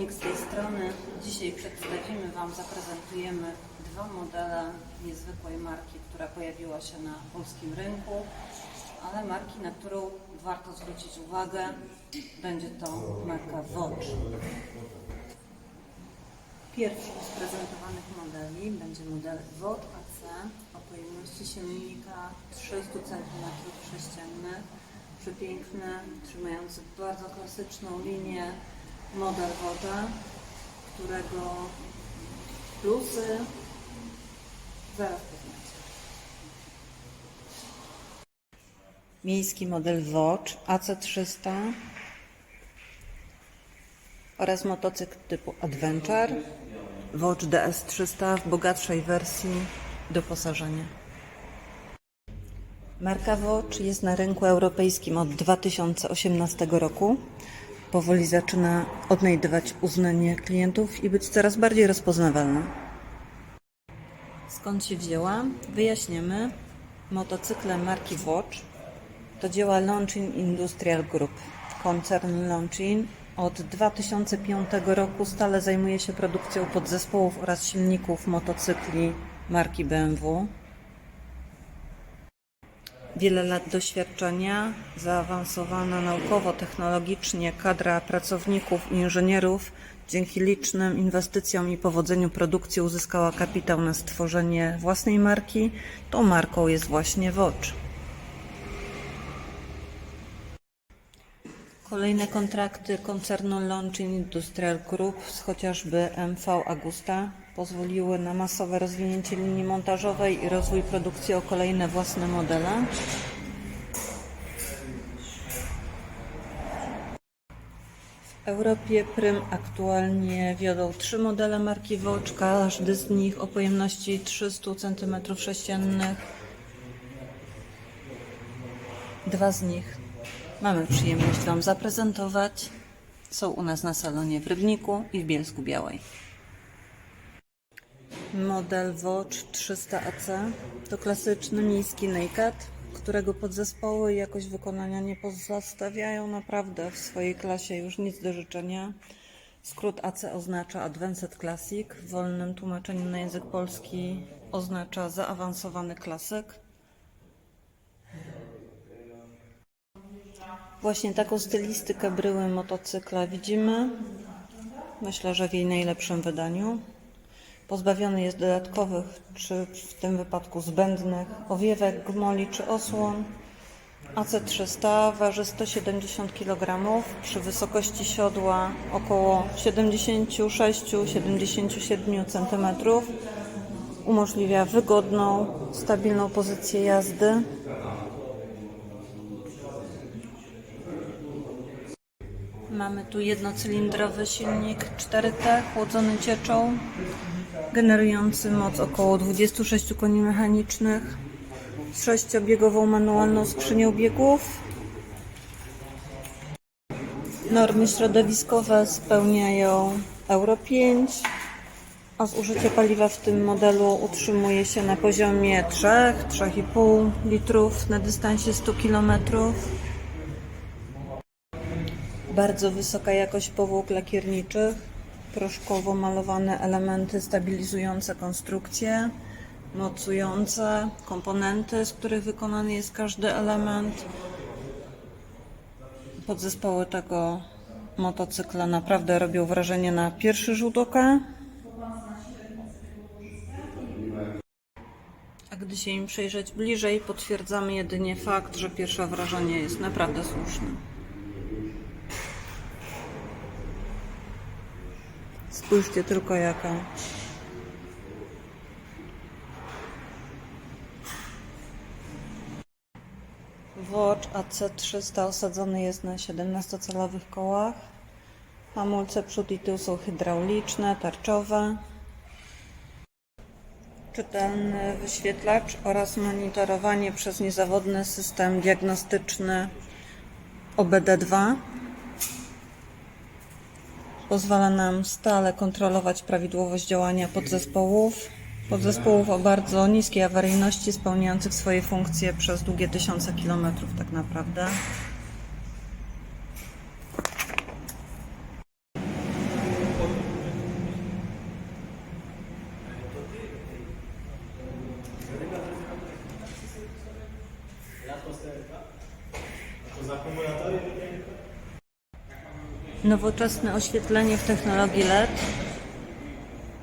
Z tej strony. Dzisiaj przedstawimy Wam, zaprezentujemy dwa modele niezwykłej marki, która pojawiła się na polskim rynku, ale marki, na którą warto zwrócić uwagę, będzie to marka Watch. Pierwszy z prezentowanych modeli będzie model WOT AC o pojemności silnika 300 cm3, przepiękny, trzymający bardzo klasyczną linię model woda, którego plusy zaraz poznacie. Miejski model Watch AC300 oraz motocykl typu Adventure Watch DS300 w bogatszej wersji doposażenia. Marka Watch jest na rynku europejskim od 2018 roku. Powoli zaczyna odnajdywać uznanie klientów i być coraz bardziej rozpoznawalna. Skąd się wzięła? Wyjaśniemy. Motocykle marki Watch to dzieła Launchin Industrial Group. Koncern Launchin od 2005 roku stale zajmuje się produkcją podzespołów oraz silników motocykli marki BMW. Wiele lat doświadczenia, zaawansowana naukowo-technologicznie kadra pracowników i inżynierów dzięki licznym inwestycjom i powodzeniu produkcji uzyskała kapitał na stworzenie własnej marki. Tą marką jest właśnie Watch. Kolejne kontrakty koncernu Launchin Industrial Group z chociażby MV Agusta pozwoliły na masowe rozwinięcie linii montażowej i rozwój produkcji o kolejne własne modele. W Europie Prym aktualnie wiodą trzy modele marki Watch, każdy z nich o pojemności 300 cm3. Dwa z nich mamy przyjemność Wam zaprezentować. Są u nas na salonie w Rybniku i w Bielsku Białej. Model Watch 300AC to klasyczny miejski naked, którego podzespoły i jakość wykonania nie pozostawiają naprawdę w swojej klasie już nic do życzenia. Skrót AC oznacza Advanced Classic, w wolnym tłumaczeniu na język polski oznacza zaawansowany klasyk. Właśnie taką stylistykę bryły motocykla widzimy. Myślę, że w jej najlepszym wydaniu. Pozbawiony jest dodatkowych, czy w tym wypadku zbędnych, owiewek, gmoli czy osłon. AC300 waży 170 kg przy wysokości siodła około 76-77 cm. Umożliwia wygodną, stabilną pozycję jazdy. Mamy tu jednocylindrowy silnik 4T chłodzony cieczą, generujący moc około 26 koni mechanicznych, z sześciobiegową manualną skrzynią biegów. Normy środowiskowe spełniają Euro 5, a zużycie paliwa w tym modelu utrzymuje się na poziomie 3-3,5 litrów na dystansie 100 kilometrów. Bardzo wysoka jakość powłok lakierniczych, proszkowo malowane elementy stabilizujące konstrukcję, mocujące komponenty, z których wykonany jest każdy element. Podzespoły tego motocykla naprawdę robią wrażenie na pierwszy rzut oka. A gdy się im przyjrzeć bliżej, potwierdzamy jedynie fakt, że pierwsze wrażenie jest naprawdę słuszne. Spójrzcie tylko jaka. Watch AC300 osadzony jest na 17-calowych kołach. Hamulce przód i tył są hydrauliczne, tarczowe. Czytelny wyświetlacz oraz monitorowanie przez niezawodny system diagnostyczny OBD2 Pozwala nam stale kontrolować prawidłowość działania podzespołów, podzespołów o bardzo niskiej awaryjności, spełniających swoje funkcje przez długie tysiące kilometrów tak naprawdę. Las posterka. To za Nowoczesne oświetlenie w technologii LED,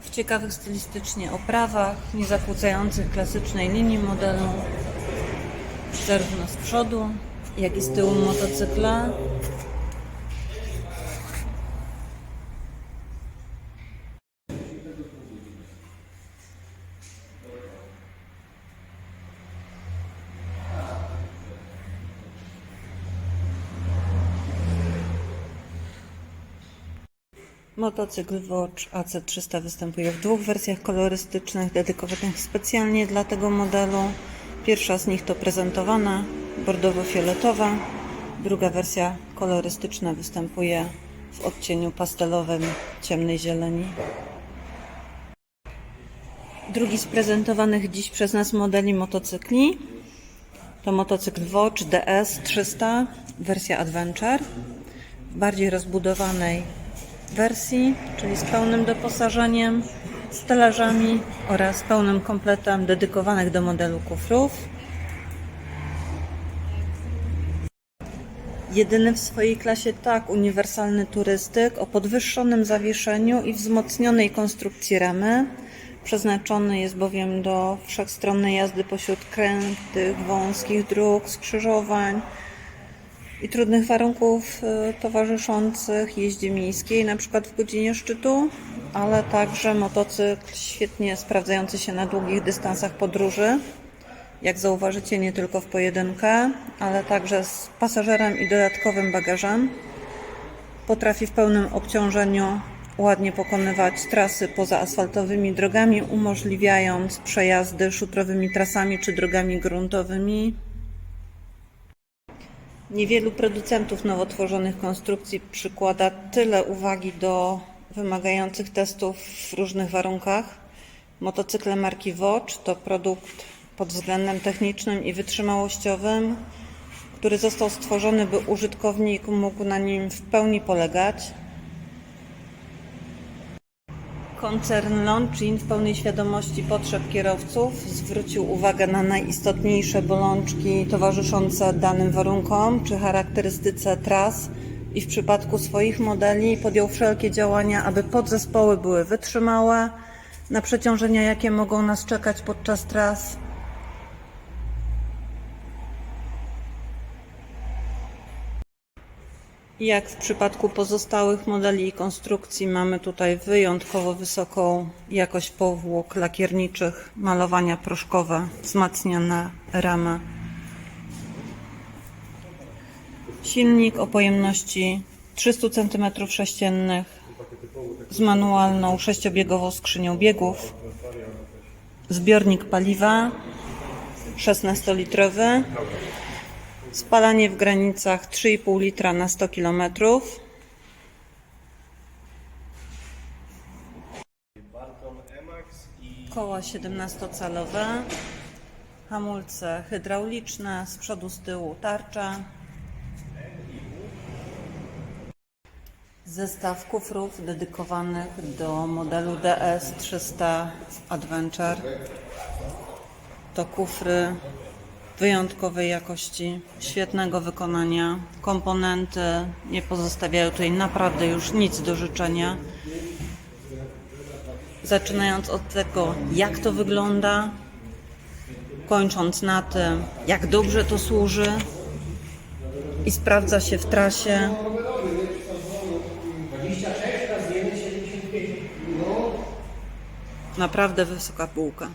w ciekawych stylistycznie oprawach, nie zakłócających klasycznej linii modelu, zarówno z przodu, jak i z tyłu motocykla. Motocykl Watch AC300 występuje w dwóch wersjach kolorystycznych dedykowanych specjalnie dla tego modelu. Pierwsza z nich to prezentowana, bordowo-fioletowa. Druga wersja kolorystyczna występuje w odcieniu pastelowym ciemnej zieleni. Drugi z prezentowanych dziś przez nas modeli motocykli to motocykl Watch DS 300 wersja Adventure w bardziej rozbudowanej wersji, czyli z pełnym doposażeniem, stelażami oraz pełnym kompletem dedykowanych do modelu kufrów. Jedyny w swojej klasie tak uniwersalny turystyk o podwyższonym zawieszeniu i wzmocnionej konstrukcji ramy. Przeznaczony jest bowiem do wszechstronnej jazdy pośród krętych, wąskich dróg, skrzyżowań, i trudnych warunków y, towarzyszących jeździe miejskiej, na przykład w godzinie szczytu, ale także motocykl świetnie sprawdzający się na długich dystansach podróży. Jak zauważycie, nie tylko w pojedynkę, ale także z pasażerem i dodatkowym bagażem. Potrafi w pełnym obciążeniu ładnie pokonywać trasy poza asfaltowymi drogami, umożliwiając przejazdy szutrowymi trasami czy drogami gruntowymi. Niewielu producentów nowotworzonych konstrukcji przykłada tyle uwagi do wymagających testów w różnych warunkach. Motocykle marki Watch to produkt pod względem technicznym i wytrzymałościowym, który został stworzony, by użytkownik mógł na nim w pełni polegać. Koncern Longchin w pełnej świadomości potrzeb kierowców zwrócił uwagę na najistotniejsze bolączki towarzyszące danym warunkom czy charakterystyce tras i w przypadku swoich modeli podjął wszelkie działania, aby podzespoły były wytrzymałe na przeciążenia, jakie mogą nas czekać podczas tras. Jak w przypadku pozostałych modeli i konstrukcji mamy tutaj wyjątkowo wysoką jakość powłok lakierniczych, malowania proszkowe, wzmacniane ramy. Silnik o pojemności 300 cm3 z manualną sześciobiegową skrzynią biegów. Zbiornik paliwa 16-litrowy. Spalanie w granicach 3,5 litra na 100 km. Koła 17-calowe. Hamulce hydrauliczne, z przodu, z tyłu tarcza. Zestaw kufrów dedykowanych do modelu DS300 Adventure. To kufry wyjątkowej jakości, świetnego wykonania. Komponenty nie pozostawiają tutaj naprawdę już nic do życzenia. Zaczynając od tego, jak to wygląda, kończąc na tym, jak dobrze to służy i sprawdza się w trasie. Naprawdę wysoka półka.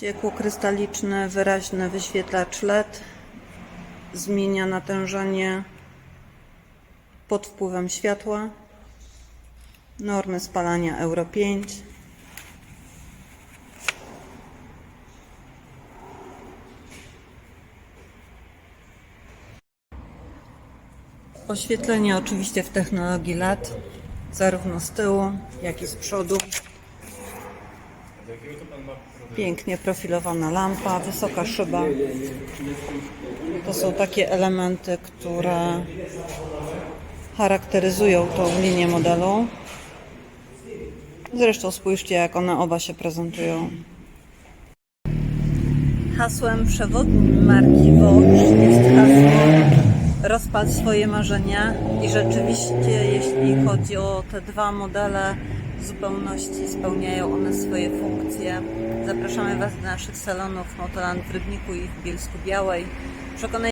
Ciekło-krystaliczny, wyraźny wyświetlacz LED zmienia natężenie pod wpływem światła. Normy spalania Euro 5. Oświetlenie oczywiście w technologii LED, zarówno z tyłu, jak i z przodu. Pięknie profilowana lampa, wysoka szyba. To są takie elementy, które charakteryzują tą linię modelu. Zresztą spójrzcie, jak one oba się prezentują. Hasłem przewodnim marki Watch jest hasło rozpal swoje marzenia i rzeczywiście, jeśli chodzi o te dwa modele, w zupełności spełniają one swoje funkcje. Zapraszamy Was do naszych salonów Motoland w Rybniku i w Bielsku Białej. Przekonaj